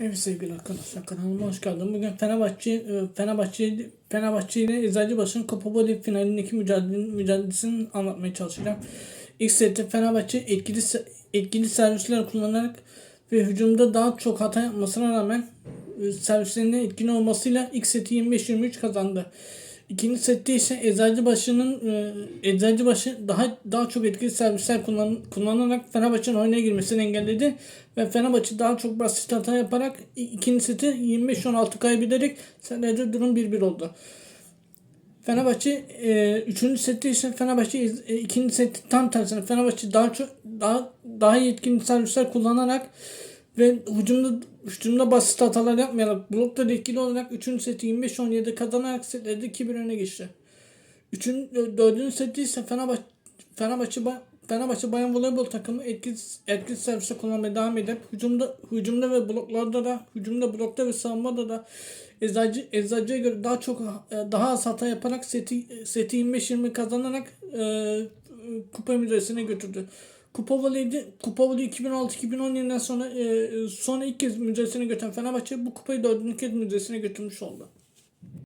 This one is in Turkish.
Evet sevgili arkadaşlar kanalıma hoş geldin. Bugün Fenerbahçe e, Fenerbahçe Fenerbahçe ile Eczacıbaşı'nın Copa Boli finalindeki mücadele, mücadelesini anlatmaya çalışacağım. İlk sette Fenerbahçe etkili etkili servisler kullanarak ve hücumda daha çok hata yapmasına rağmen e, servislerinin etkili olmasıyla ilk seti 25-23 kazandı. İkinci sette ise Eczacıbaşı'nın e, Eczacıbaşı daha daha çok etkili servisler kullan, kullanarak Fenerbahçe'nin oyuna girmesini engelledi ve Fenerbahçe daha çok basit hata yaparak ikinci seti 25-16 kaybederek senede durum 1-1 oldu. Fenerbahçe e, üçüncü sette ise Fenerbahçe e, ikinci seti tam tersine Fenerbahçe daha çok daha daha yetkin servisler kullanarak ve hücumda hücumda basit hatalar yapmayarak blokta etkili olarak 3. seti 25-17 kazanarak setlerde 2-1 öne geçti. 3. 4. seti ise Fenerbahçe Fenerbahçe Ba- Fenerbahçe Bayan Voleybol takımı etkili, etkili servise kullanmaya devam edip hücumda hücumda ve bloklarda da hücumda blokta ve savunmada da Eczacı Eczacı'ya göre daha çok e, daha az hata yaparak seti seti 25-20 kazanarak e, kupa mücadelesine götürdü. Kupa Voley'de Kupa Voley 2006-2017'den sonra e, sonra ilk kez mücadelesine götüren Fenerbahçe bu kupayı dördüncü kez mücadelesine götürmüş oldu.